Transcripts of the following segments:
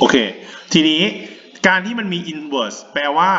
โอเค ทีนี้การที่มันมี inverse แปลว่า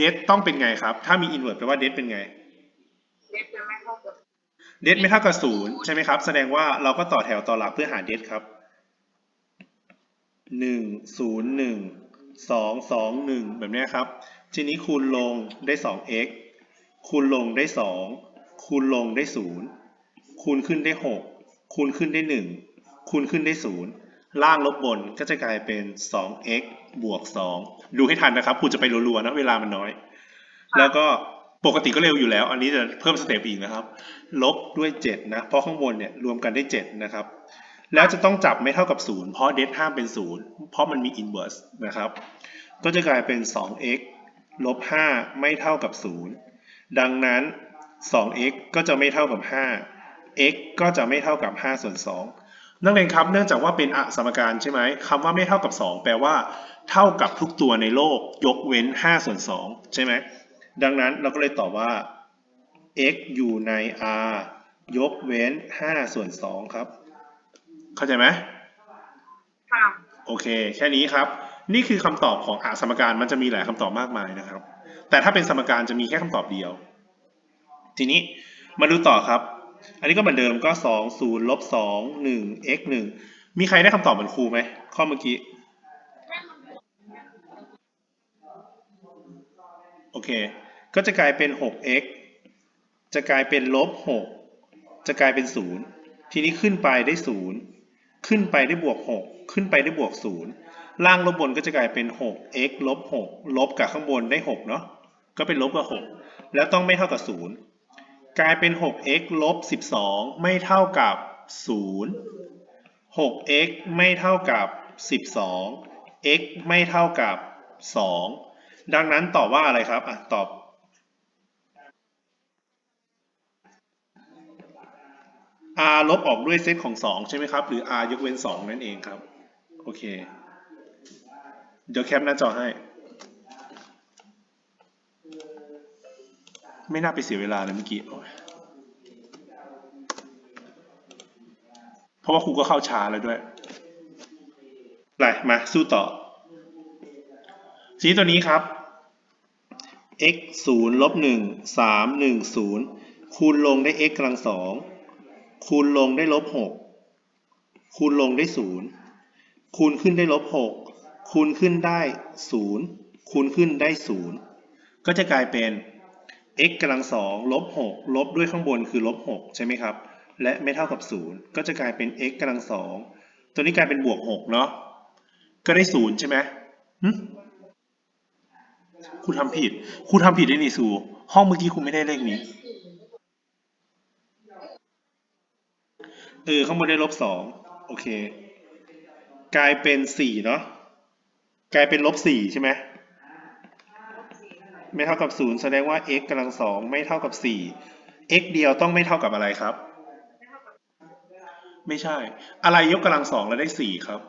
det ต้องเป็นไงครับ ถ้ามี inverse แปลว่า det เป็นไงเด็กจะไม่เข้ากับ det ไม่เท่ากับศูนย์ใช่ไหมครับ แสดงว่าเราก็ต่อแถวต่อหลักเพื่อหา det ครับหนึ่งศูนย์หนึ่งสองสองหนึ่งแบบนี้ครับ ทีนี้คูณลงได้สอง x คูณลงได้สองคูณลงได้ศูนย์คูณขึ้นได้หกคูณขึ้นได้หนึ่งคูณขึ้นได้ศูนย์ ล่างลบบนก็จะกลายเป็น 2x บวก 2 ดูให้ทันนะครับคุณจะไปรัวๆนะเวลามันน้อย แล้วก็ปกติก็เร็วอยู่แล้ว อันนี้จะเพิ่มสเต็ปอีกนะครับ ลบด้วย 7 นะ เพราะข้างบนเนี่ยรวมกันได้ 7 นะครับ แล้วจะต้องจับไม่เท่ากับ 0 เพราะเดทห้ามเป็น 0 เพราะมันมี inverse นะครับ ก็จะกลายเป็น 2x ลบ 5 ไม่เท่ากับ 0 ดังนั้น 2x ก็จะไม่เท่ากับ 5 x ก็จะไม่เท่ากับ 5 ส่วน 2 นักเรียนครับเนื่องจากว่าเป็นอสมการใช่ไหมคำว่าไม่เท่ากับ 2 แปลว่าเท่ากับทุกตัวในโลกยกเว้น 5 ส่วน 2 ใช่ไหมดังนั้นเราก็เลยตอบว่า x อยู่ใน r ยกเว้น 5 ส่วน 2 ครับ เข้าใจไหมค่ะโอเค แค่นี้ครับ นี่คือคำตอบของอสมการมันจะมีหลายคำตอบมากมายนะครับ แต่ถ้าเป็นสมการจะมีแค่คำตอบเดียว ทีนี้มาดูต่อครับ อันนี้ก็เหมือนเดิมก็2 0ลบ2 1 x 1มีใครได้คำตอบเหมือนครูไหมข้อเมื่อกี้ โอเค ก็จะกลายเป็น 6x จะกลายเป็นลบ6จะกลายเป็น0ทีนี้ขึ้นไปได้0ขึ้นไปได้บวก6ขึ้นไปได้บวก0ล่างลบบนก็จะกลายเป็น 6x ลบ6ลบกับข้างบนได้6เนาะก็เป็นลบกับ6แล้วต้องไม่เท่ากับ0 กลายเป็น 6x ลบ 12 ไม่เท่ากับ 0 6x ไม่เท่ากับ 12 x ไม่เท่ากับ 2 ดังนั้นตอบว่าอะไรครับอะตอบ r ลบออกด้วยเซตของ 2 ใช่ไหมครับ หรือ r ยกเว้น 2 นั่นเองครับ โอเค เดี๋ยวแคปหน้าจอให้ ไม่น่าไปเสียเวลาเลยเมื่อกี้เพราะว่าครูก็เข้าช้าแล้วด้วยไปมาสู้ต่อทีตัวนี้ครับ x 0ลบ1 3 1 0 คูณลงได้ x กำลังสองคูณลงได้ลบ6คูณลงได้ 0 คูณขึ้นได้ลบ6คูณขึ้นได้ 0 คูณขึ้นได้ 0 ก็จะกลายเป็น x กำลังสองลบ6ลบด้วยข้างบนคือลบ6ใช่ไหมครับ และไม่เท่ากับ0ก็จะกลายเป็น x กำลังสองตัวนี้กลายเป็นบวก6เนาะก็ได้0ใช่ไหมครูทำผิดครูทำผิดได้นี่สูห้องเมื่อกี้ครูไม่ได้เลขนี้เออข้างบนได้ลบสองโอเค กลายเป็นสี่เนาะกลายเป็นลบสี่ใช่ไหม ไม่เท่ากับศูนย์แสดงว่า x กำลังสองไม่เท่ากับสี่ x เดียวต้องไม่เท่ากับอะไรครับ ไม่ใช่ อะไรยกกำลังสองแล้วได้สี่ครับ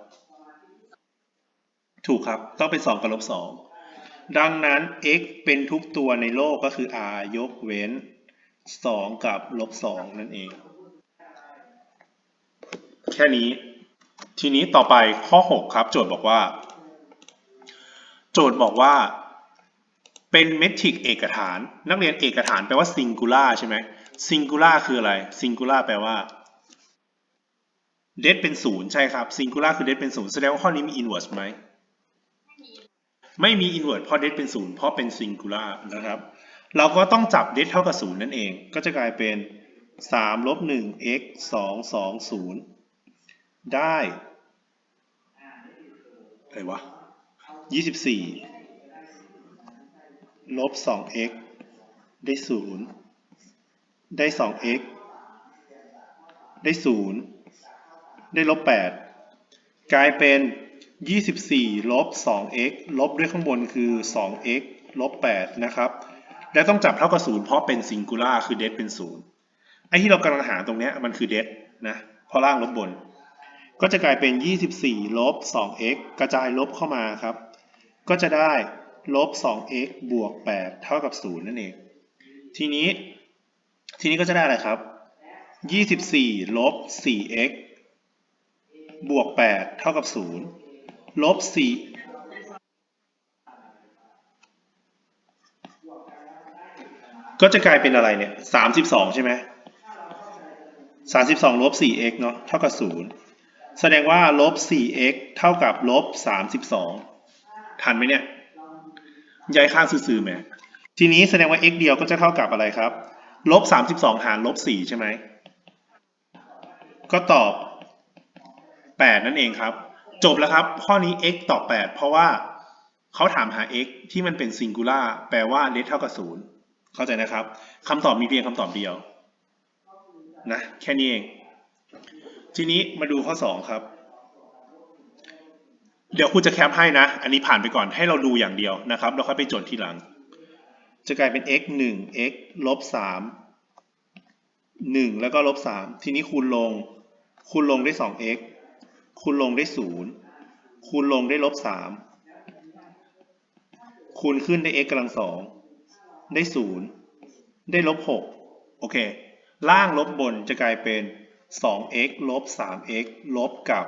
ถูกครับ ต้องเป็นสองกับลบสองดังนั้น x เป็นทุกตัวในโลกก็คือ r ยกเว้นสองกับลบสองนั่นเอง แค่นี้ ทีนี้ต่อไปข้อ 6 ครับ โจทย์บอกว่า โจทย์บอกว่า เป็นเมทริกเอกฐาน นักเรียนเอกฐานแปลว่า singular ใช่ไหม singular คืออะไร singular แปลว่า det เป็นศูนย์ใช่ครับ singular คือ det เป็นศูนย์แสดงว่าข้อนี้มี inverse ไหมไม่มี inverse เพราะ det เป็นศูนย์เพราะเป็น singular นะครับ เราก็ต้องจับ det เท่ากับศูนย์นั่นเอง ก็จะกลายเป็น3ลบ1 x 2 2 0 ได้อะไรวะยี่สิบสี่ ลบสอง x ได้ศูนย์ได้สอง x ได้ศูนย์ได้ลบแปดกลายเป็นยี่สิบสี่ลบสอง x ลบด้วยข้างบนคือสอง x ลบแปดนะครับ และต้องจับเท่ากับศูนย์เพราะเป็นซิงคูล่าคือเด d เป็นศูนย์ไอ้ที่เรากำลังหาตรงนี้มันคือเด d นะเพราะล่างลบบน ก็จะกลายเป็น 24 ลบ 2x กระจายลบเข้ามาครับ ก็จะได้ ลบ 2x บวก 8 เท่ากับ 0 นั่นเอง ทีนี้ ทีนี้ก็จะได้อะไรครับ 24 ลบ 4x บวกแปดเท่ากับศูนย์ลบสี่ก็จะกลายเป็นอะไรเนี่ยสามสิบสองใช่ไหมสามสิบสองลบสี่ x เนาะ เท่ากับศูนย์แสดงว่าลบสี่ x เท่ากับลบสามสิบสองทันไหมเนี่ย ย้ายข้างซื่อๆไหมทีนี้แสดงว่า x เดียวก็จะเท่ากับอะไรครับ ลบสามสิบสองหารลบสี่ใช่ไหม ก็ตอบแปดนั่นเองครับ จบแล้วครับ ข้อนี้ x ตอบแปดเพราะว่าเขาถามหา x ที่มันเป็น singular แปลว่าเลสเท่ากับศูนย์เข้าใจนะครับคำตอบมีเพียงคำตอบเดียวนะแค่นี้เอง ทีนี้มาดูข้อสองครับ เดี๋ยวครูจะแคปให้นะ อันนี้ผ่านไปก่อนให้เราดูอย่างเดียวนะครับแล้วค่อยไปจดทีหลัง จะกลายเป็น x 1 x ลบ3 1 แล้วก็ลบ3ทีนี้คูณลง คูณลงได้ 2x คูณลงได้ 0 คูณลงได้ลบ3คูณขึ้นได้ x กำลังสองได้ 0 ได้ลบ6โอเค ล่างลบบนจะกลายเป็น 2x ลบ 3x ลบกับ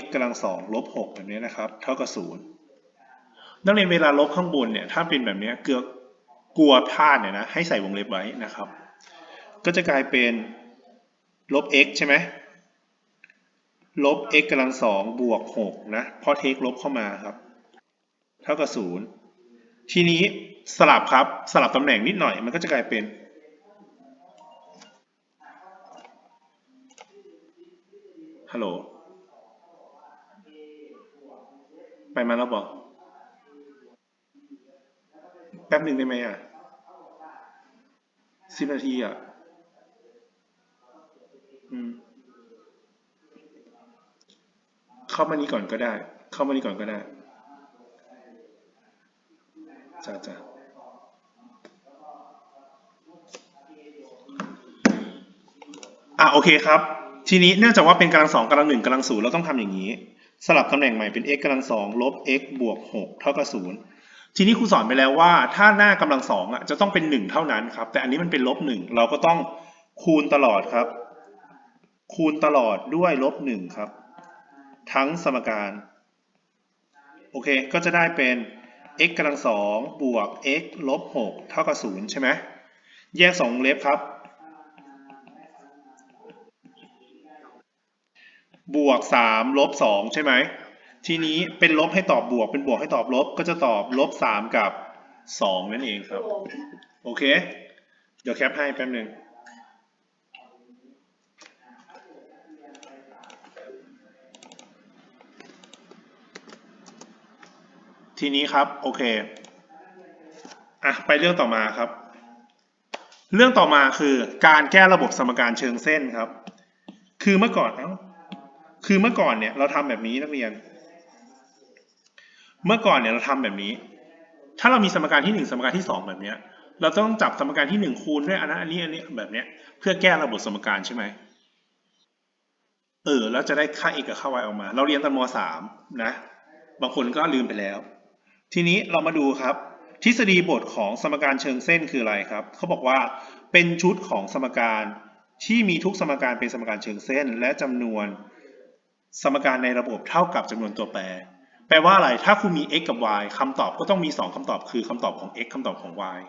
x กำลังสองลบ6แบบนี้นะครับ เท่ากับ0นักเรียนเวลาลบข้างบนเนี่ยถ้าเป็นแบบนี้เกือกลัวพลาดเนี่ยนะให้ใส่วงเล็บไว้นะครับ ก็จะกลายเป็นลบ x ใช่ไหมลบ x กำลังสองบวก6นะพราะเทคลบเข้ามาครับ เท่ากับ0ทีนี้สลับครับสลับตำแหน่งนิดหน่อย มันก็จะกลายเป็นฮัลโหล ไปมาแล้วบอก แป๊บหนึ่งได้ไหมอะสิบนาทีอะ อืม เข้ามานี้ก่อนก็ได้ เข้ามานี้ก่อนก็ได้จ้าจ้าอะโอเคครับ ทีนี้เนื่องจากว่าเป็นกำลังสองกำลังหนึ่งกำลังศูนย์เราต้องทำอย่างนี้ สลับตำแหน่งใหม่เป็น x กำลังสองลบ x บวกหกเท่ากับศูนย์ทีนี้ครูสอนไปแล้วว่า ถ้าหน้ากำลังสองอะจะต้องเป็นหนึ่งเท่านั้นครับ แต่อันนี้มันเป็นลบหนึ่งเราก็ต้องคูณตลอดครับ คูณตลอดด้วยลบหนึ่งครับ ทั้งสมการ โอเค ก็จะได้เป็น x กำลังสองบวก x ลบหกเท่ากับศูนย์ใช่ไหมแยกสองวงเล็บครับ บวกสามลบสองใช่ไหมทีนี้เป็นลบให้ตอบบวก เป็นบวกให้ตอบลบ ก็จะตอบลบสามกับสองนั่นเองครับ โอเค เดี๋ยวแคปให้แป๊บหนึ่งทีนี้ครับ โอเคอะไปเรื่องต่อมาครับ เรื่องต่อมาคือการแก้ระบบสมการเชิงเส้นครับ คือเมื่อก่อนเอ้า คือเมื่อก่อนเนี่ยเราทำแบบนี้นักเรียน เมื่อก่อนเนี่ยเราทำแบบนี้ ถ้าเรามีสมการที่หนึ่งสมการที่สองแบบเนี้ย เราต้องจับสมการที่หนึ่งคูณด้วยอันนั้นอันนี้อันนี้แบบเนี้ยเพื่อแก้ระบบสมการใช่ไหมเออแล้วจะได้ค่า x กับค่า y ออกมา เราเรียนตอนมสามนะ บางคนก็ลืมไปแล้ว ทีนี้เรามาดูครับ ทฤษฎีบทของสมการเชิงเส้นคืออะไรครับ เขาบอกว่าเป็นชุดของสมการที่มีทุกสมการเป็นสมการเชิงเส้น และจำนวน สมการในระบบเท่ากับจำนวนตัวแปร แปลว่าอะไร ถ้าคุณมี x กับ y คำตอบก็ต้องมี 2คำตอบคือคำตอบของ x คำตอบของ y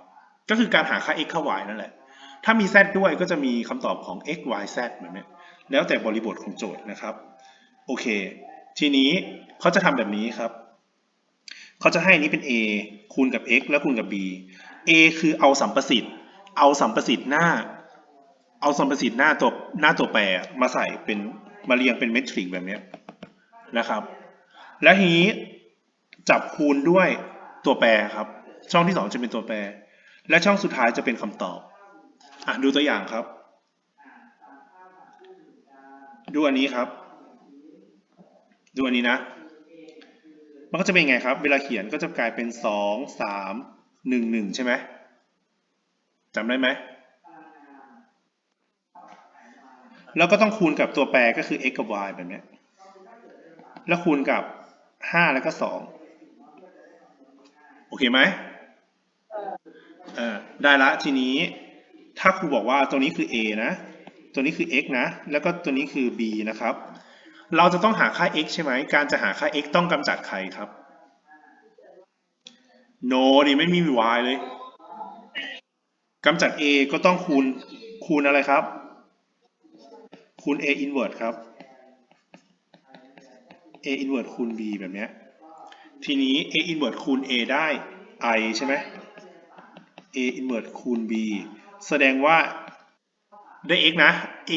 ก็คือการหาค่า x ค่า y นั่นแหละ ถ้ามี z ด้วยก็จะมีคำตอบของ x y z เหมือนนี้แล้วแต่บริบทของโจทย์นะครับ โอเค ทีนี้เขาจะทำแบบนี้ครับ เขาจะให้นนี้เป็น a คูณกับ x แล้วคูณกับ b a คือเอาสัมประสิทธิ์ เอาสัมประสิทธิ์หน้า เอาสัมประสิทธิ์หน้าตัวหน้าตัวแปรมาใส่เป็น มาเรียงเป็นเมทริกแบบนี้นะครับ แล้วทีนี้จับคูณด้วยตัวแปรครับ ช่องที่สองจะเป็นตัวแปร และช่องสุดท้ายจะเป็นคำตอบอะดูตัวอย่างครับ ดูอันนี้ครับ ดูอันนี้นะ มันก็จะเป็นไงครับ เวลาเขียนก็จะกลายเป็นสองสามหนึ่งหนึ่งใช่ไหมจำได้ไหม แล้วก็ต้องคูณกับตัวแปรก็คือ x กับ y แบบนี้ แล้วคูณกับห้าแล้วก็สองโอเคไหมเออได้ละทีนี้ ถ้าครูบอกว่าตัวนี้คือ a นะ ตัวนี้คือ x นะ แล้วก็ตัวนี้คือ b นะครับ เราจะต้องหาค่า x ใช่ไหม การจะหาค่า x ต้องกำจัดใครครับ no ดิไม่มี y เลยกำจัด a ก็ต้องคูณคูณอะไรครับ คูณ a inverse ครับ a inverse คูณ b แบบนี้ทีนี้ a inverse คูณ a ได้ i ใช่ไหม a inverse คูณ b แสดงว่าได้ x นะ a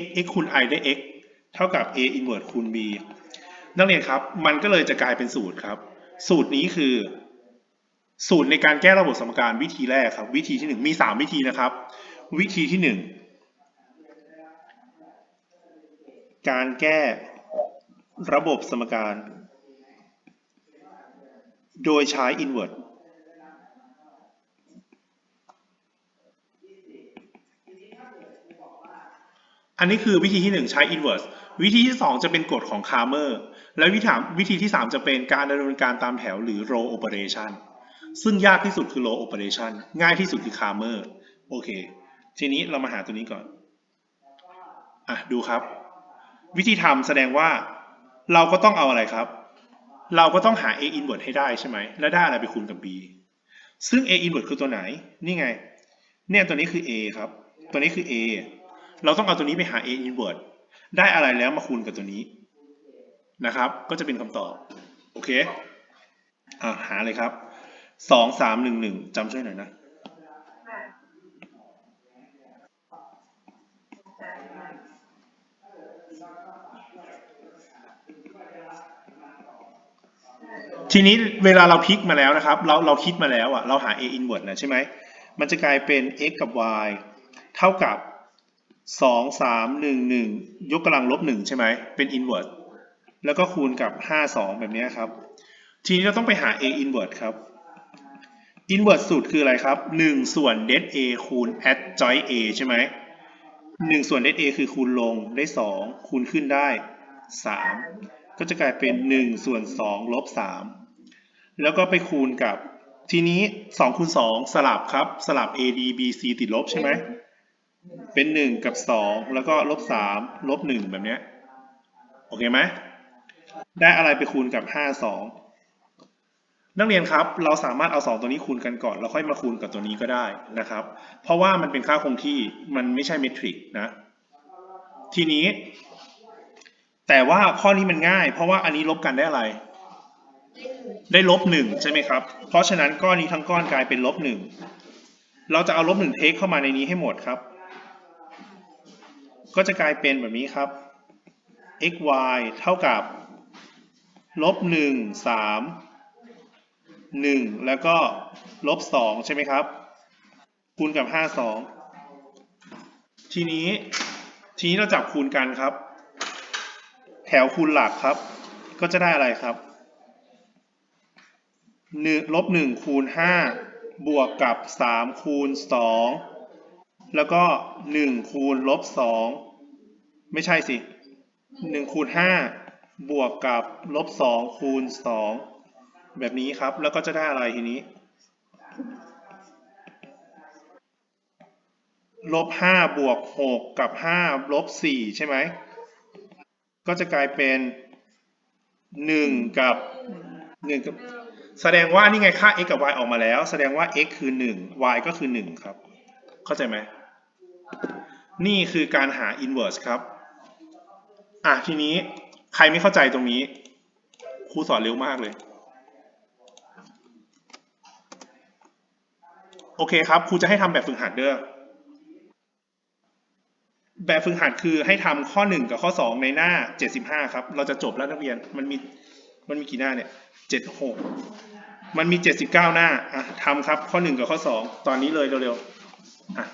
x x คูณ i ได้ x เท่ากับ a inverse คูณ b นักเรียนครับ มันก็เลยจะกลายเป็นสูตรครับ สูตรนี้คือ สูตรในการแก้ระบบสมการวิธีแรกครับ วิธีที่ 1 มี 3 วิธีนะครับ วิธีที่ 1 การแก้ระบบสมการ โดยใช้ inverse อันนี้คือวิธีที่ 1 ใช้ inverse วิธีที่ 2 จะเป็นกฎของ Cramer และวิธีวิธีที่ 3 จะเป็นการดำเนินการตามแถวหรือ row operation ซึ่งยากที่สุดคือ row operation ง่ายที่สุดคือ Cramer โอเค ทีนี้เรามาหาตัวนี้ก่อน อะ ดูครับ วิธีทำแสดงว่าเราก็ต้องเอาอะไรครับ เราก็ต้องหา a inverse ให้ได้ใช่ไหม แล้วได้อะไรไปคูณกับ b ซึ่ง a inverse คือตัวไหน นี่ไง เนี่ยตัวนี้คือ a ครับ ตัวนี้คือ a เราต้องเอาตัวนี้ไปหา a inverse ได้อะไรแล้วมาคูณกับตัวนี้นะครับ ก็จะเป็นคำตอบ โอเค อ่าหาเลยครับสองสามหนึ่งหนึ่งจำช่วยหน่อยนะ ทีนี้เวลาเราพลิกมาแล้วนะครับ เราเราคิดมาแล้วอะเราหา a inverse นะใช่ไหมมันจะกลายเป็น x กับ y เท่ากับสองสามหนึ่งหนึ่งยกกำลังลบหนึ่งใช่ไหมเป็น inverse แล้วก็คูณกับห้าสองแบบนี้ครับ ทีนี้เราต้องไปหา a inverse ครับ inverse สูตรคืออะไรครับหนึ่งส่วน det a คูณ adjoint a ใช่ไหม หนึ่งส่วน det a คือคูณลงได้สองคูณขึ้นได้สามก็จะกลายเป็นหนึ่งส่วนสองลบสามแล้วก็ไปคูณกับทีนี้สองคูณสองสลับครับสลับ a d b c ติดลบใช่ไหมเป็นหนึ่งกับสองแล้วก็ลบสามลบหนึ่งแบบเนี้ยโอเคไหมได้อะไรไปคูณกับห้าสอง นักเรียนครับเราสามารถเอาสองตัวนี้คูณกันก่อนแล้วค่อยมาคูณกับตัวนี้ก็ได้นะครับ เพราะว่ามันเป็นค่าคงที่มันไม่ใช่เมทริกนะ ทีนี้ แต่ว่าข้อนี้มันง่าย เพราะว่าอันนี้ลบกันได้อะไร ได้ลบหนึ่งใช่ไหมครับ เพราะฉะนั้นก้อนนี้ทั้งก้อนกลายเป็นลบหนึ่งเราจะเอาลบหนึ่งเทคเข้ามาในนี้ให้หมดครับ ก็จะกลายเป็นแบบนี้ครับ x y เท่ากับลบหนึ่งสาม หนึ่งแล้วก็ลบสองใช่ไหมครับ คูณกับห้าสองทีนี้ทีนี้เราจับคูณกันครับ แถวคูณหลักครับ ก็จะได้อะไรครับหนึ่งลบหนึ่งคูณห้าบวกกับสามคูณสองแล้วก็หนึ่งคูณลบสองไม่ใช่สิหนึ่งคูณห้าบวกกับลบสองคูณสอง แบบนี้ครับ แล้วก็จะได้อะไรทีนี้ ลบห้าบวกหกกับห้าลบสี่ใช่ไหม ก็จะกลายเป็นหนึ่งกับหนึ่งกับ แสดงว่านี่ไงค่า x กับ y ออกมาแล้ว แสดงว่า x คือหนึ่ง y ก็คือหนึ่งครับ เข้าใจไหม นี่คือการหา inverse ครับ อะทีนี้ใครไม่เข้าใจตรงนี้ครูสอนเร็วมากเลย โอเคครับครูจะให้ทำแบบฝึกหัดเด้อแบบฝึกหัดคือให้ทำข้อ 1 กับข้อ 2 ในหน้า 75 ครับ เราจะจบแล้วนักเรียนมันมีมันมีกี่หน้าเนี่ย 76 มันมี 79 หน้าอะทำครับข้อ 1 กับข้อ 2 ตอนนี้เลยเร็วๆอะ